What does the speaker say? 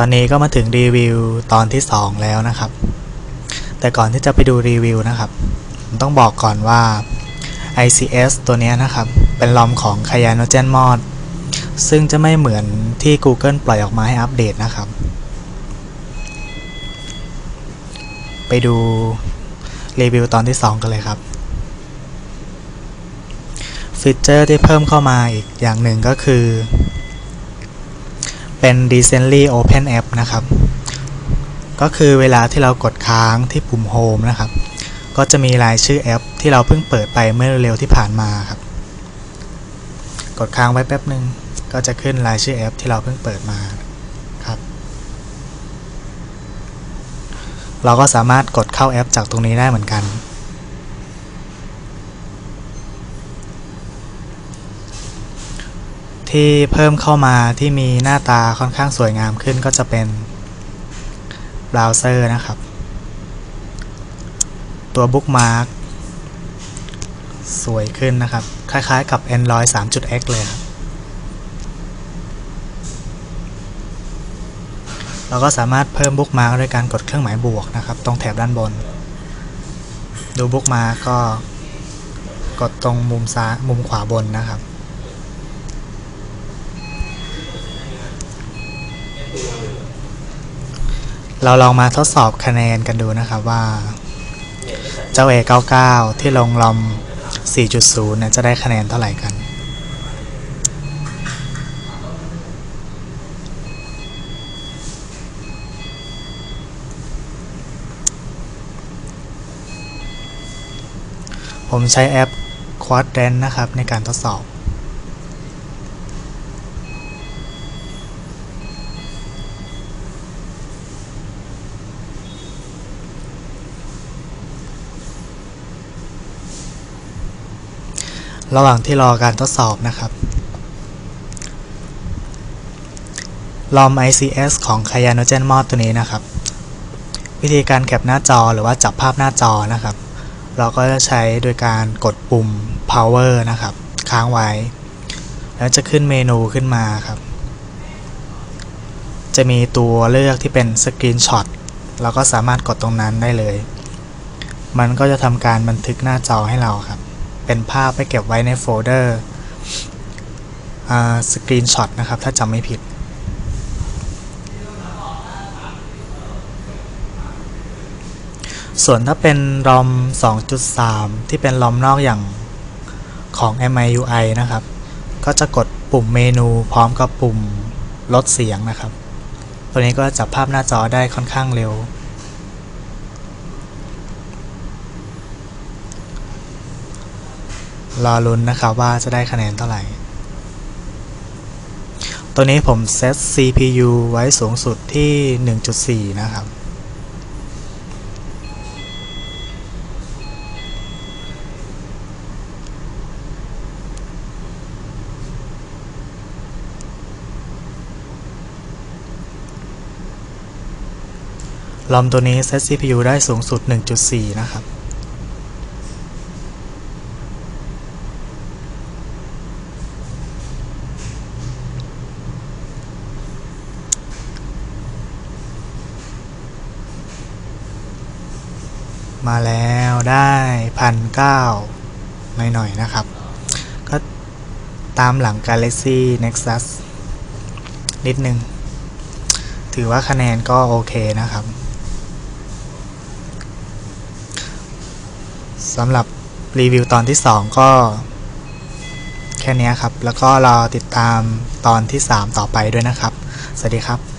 อนนี้ก็มาถึงรีวิวตอนที่ 2 แล้วนะครับ แต่ก่อนที่จะไปดูรีวิวนะครับต้องบอกก่อนว่า ICS ตัวนี้นะครับ เป็นลอมของ CyanogenMod ซึ่งจะไม่เหมือนที่ Google ปล่อยออกมาให้อัปเดตนะครับ ไปดูรีวิวตอนที่ 2 กันเลยครับ ฟีเจอร์ที่เพิ่มเข้ามาอีกอย่างหนึ่งก็คือ เป็น Recently Open App นะครับ ก็คือเวลาที่เรากดค้างที่ปุ่ม Home นะครับ ก็จะมีรายชื่อแอป ที่เราเพิ่งเปิดไปเมื่อเร็วๆที่ผ่านมาครับ กดค้างไว้แป๊บหนึ่งก็จะขึ้นรายชื่อแอป ที่เราเพิ่งเปิดมาครับ เราก็สามารถกดเข้าแอป จากตรงนี้ได้เหมือนกัน ที่เพิ่มเข้ามาที่มีหน้าตาค่อนข้างสวยงามขึ้นก็จะเป็นเบราว์เซอร์นะครับ ตัว Bookmark สวยขึ้นนะครับ คล้ายๆกับ Android 3.x เลยครับเราก็สามารถเพิ่ม Bookmark ด้วยการกดเครื่องหมายบวกนะครับ ตรงแถบด้านบน ดู Bookmark ก็กดตรงมุมซ้ายมุมขวาบนนะครับ เราลองมาทดสอบคะแนนกันดูนะครับว่า เจ้า A99 ที่ลงลอม 4.0เนี่ยจะได้คะแนนเท่าไหร่กัน ผมใช้แอป Quadrant นะครับในการทดสอบ ระหว่างที่รอการทดสอบนะครับ ลอม ICS ของ CyanogenMod ตัวนี้นะครับ วิธีการแคปหน้าจอหรือว่าจับภาพหน้าจอนะครับ เราก็จะใช้โดยการกดปุ่ม power นะครับ ค้างไว้ แล้วจะขึ้นเมนูขึ้นมาครับ จะมีตัวเลือกที่เป็น Screenshot เราก็สามารถกดตรงนั้นได้เลย มันก็จะทำการบันทึกหน้าจอให้เราครับ เป็นภาพไปเก็บไว้ในโฟลเดอร์สกรีนช็อตนะครับ ถ้าจำไม่ผิด ส่วนถ้าเป็นรอม2.3 ที่เป็นรอมนอกอย่างของ MIUI นะครับ ก็จะกดปุ่มเมนูพร้อมกับปุ่มลดเสียงนะครับ ตัวนี้ก็จับภาพหน้าจอได้ค่อนข้างเร็ว รอลุ้นนะครับว่าจะได้คะแนนเท่าไหร่ ตัวนี้ผมเซต CPU ไว้สูงสุดที่ 1.4 นะครับลอมตัวนี้เซต CPU ได้สูงสุด 1.4 นะครับ มาแล้วได้พันเก้าหน่อยๆนะครับ ก็ตามหลัง Galaxy Nexus นิดนึง ถือว่าคะแนนก็โอเคนะครับสำหรับรีวิวตอนที่ 2 ก็ แค่นี้ครับ แล้วก็รอติดตามตอนที่ 3 ต่อไปด้วยนะครับ สวัสดีครับ